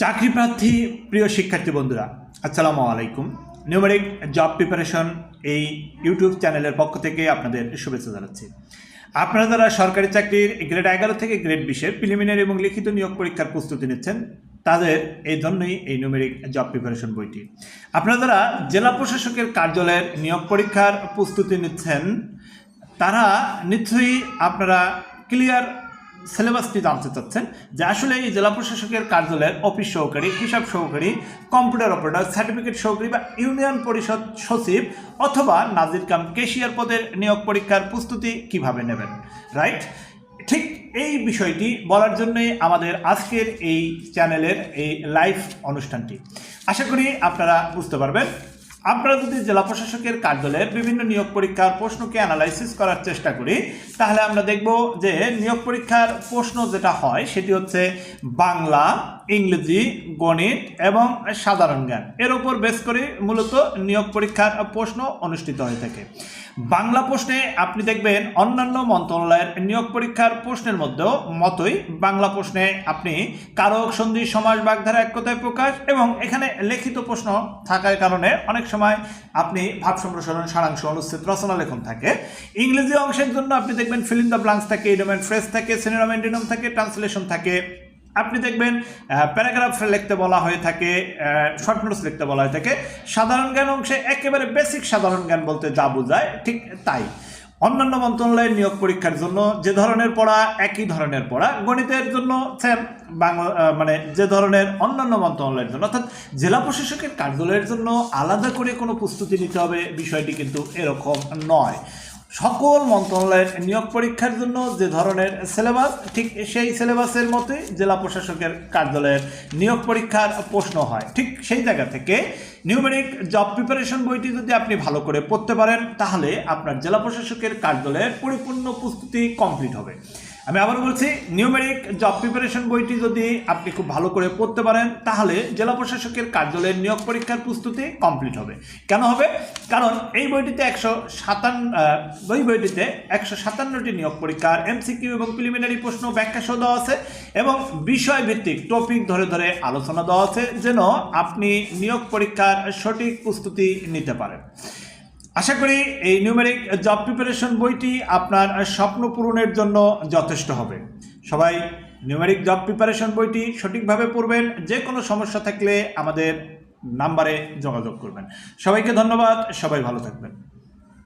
চাকরি প্রার্থী, প্রিয় শিক্ষার্থী বন্ধুরা, আসসালামু আলাইকুম। নিউমেরিক জব প্রিপারেশন এই ইউটিউব চ্যানেলের পক্ষ থেকে আপনাদের শুভেচ্ছা জানাচ্ছি। আপনারা যারা সরকারি চাকরির গ্রেড এগারো থেকে গ্রেড বিশের প্রিলিমিনারি এবং লিখিত নিয়োগ পরীক্ষার প্রস্তুতি নিচ্ছেন, তাদের এই জন্যই এই নিউমেরিক জব প্রিপারেশন বইটি। আপনারা যারা জেলা প্রশাসকের কার্যালয়ের নিয়োগ পরীক্ষার প্রস্তুতি নিচ্ছেন, তারা নিশ্চয়ই আপনারা ক্লিয়ার সিলেবাসটি জানতে চাচ্ছেন যে আসলে এই জেলা প্রশাসকের কার্যালয়ের অফিস সহকারী, হিসাব সহকারী, কম্পিউটার অপারেটর, সার্টিফিকেট সহকারী বা ইউনিয়ন পরিষদ সচিব অথবা নাজির কাম কেশিয়ার পদের নিয়োগ পরীক্ষার প্রস্তুতি কীভাবে নেবেন? রাইট? ঠিক এই বিষয়টি বলার জন্যই আমাদের আজকের এই চ্যানেলের এই লাইভ অনুষ্ঠানটি। আশা করি আপনারা বুঝতে পারবেন। আমরা যদি জেলা প্রশাসকের কার্যালয়ের বিভিন্ন নিয়োগ পরীক্ষার প্রশ্নকে অ্যানালাইসিস করার চেষ্টা করি, তাহলে আমরা দেখব যে নিয়োগ পরীক্ষার প্রশ্ন যেটা হয়, সেটি হচ্ছে বাংলা, ইংরেজি, গণিত এবং সাধারণ জ্ঞান। এর উপর বেস করে মূলত নিয়োগ পরীক্ষার প্রশ্ন অনুষ্ঠিত হয়ে থাকে। বাংলা প্রশ্নে আপনি দেখবেন অন্যান্য মন্ত্রণালয়ের নিয়োগ পরীক্ষার প্রশ্নের মধ্যেও মতোই বাংলা প্রশ্নে আপনি কারক, সন্ধি সমাজ বাগধারা এক কথায় প্রকাশ এবং এখানে লিখিত প্রশ্ন থাকার কারণে অনেক সময় আপনি ভাব সম্প্রসারণ, সারাংশ, অনুচ্ছেদ, রচনা লেখন থাকে। ইংরেজি অংশের জন্য আপনি দেখবেন ফিলিং দ্য ব্লাঙ্কস থাকে ইডোমেন্ট ফ্রেস থাকে সিনেরামেন্টিনম থাকে ট্রান্সলেশন থাকে। আপনি দেখবেন প্যারাগ্রাফ লিখতে বলা হয়ে থাকে শর্ট নোটস লিখতে বলা হয়ে থাকে। সাধারণ জ্ঞান অংশে একেবারে বেসিক সাধারণ জ্ঞান বলতে যা বোঝায়, ঠিক তাই। অন্যান্য মন্ত্রণালয়ের নিয়োগ পরীক্ষার জন্য যে ধরনের পড়া একই ধরনের পড়া গণিতের জন্য সেম বাংলা মানে যে ধরনের অন্যান্য মন্ত্রণালয়ের জন্য, অর্থাৎ জেলা প্রশাসকের কার্যালয়ের জন্য আলাদা করে কোনো প্রস্তুতি নিতে হবে, বিষয়টি কিন্তু এরকম নয়। সকল মন্ত্রণালয়ের নিয়োগ পরীক্ষার জন্য যে ধরনের সিলেবাস ঠিক সেই সিলেবাসের মতোই জেলা প্রশাসকের কার্যালয়ের নিয়োগ পরীক্ষার প্রশ্ন হয়। ঠিক সেই জায়গা থেকে নিউমেরিক জব প্রিপারেশন বইটি যদি আপনি ভালো করে পড়তে পারেন, তাহলে আপনার জেলা প্রশাসকের কার্যালয়ের পরিপূর্ণ প্রস্তুতি কমপ্লিট হবে। আমি আবার বলছি নিউমেরিক জব প্রিপারেশন বইটি যদি আপনি খুব ভালো করে পড়তে পারেন, তাহলে জেলা প্রশাসকের কার্যালয়ের নিয়োগ পরীক্ষার প্রস্তুতি কমপ্লিট হবে। কেন হবে? কারণ এই বইটিতে একশো সাতান্ন ওই বইটিতে একশো সাতান্নটি নিয়োগ পরীক্ষার এমসিকিউ এবং প্রিলিমিনারি প্রশ্ন ব্যাখ্যা সহ দেওয়া আছে এবং বিষয়ভিত্তিক টপিক ধরে ধরে আলোচনা দেওয়া আছে যেন আপনি নিয়োগ পরীক্ষার সঠিক প্রস্তুতি নিতে পারেন। আশা করি এই নিউমেরিক জব প্রিপারেশন বইটি আপনার স্বপ্ন পূরণের জন্য যথেষ্ট হবে। সবাই নিউমেরিক জব প্রিপারেশন বইটি সঠিকভাবে পড়বেন যে কোনো সমস্যা থাকলে আমাদের নাম্বারে যোগাযোগ করবেন। সবাইকে ধন্যবাদ, সবাই ভালো থাকবেন।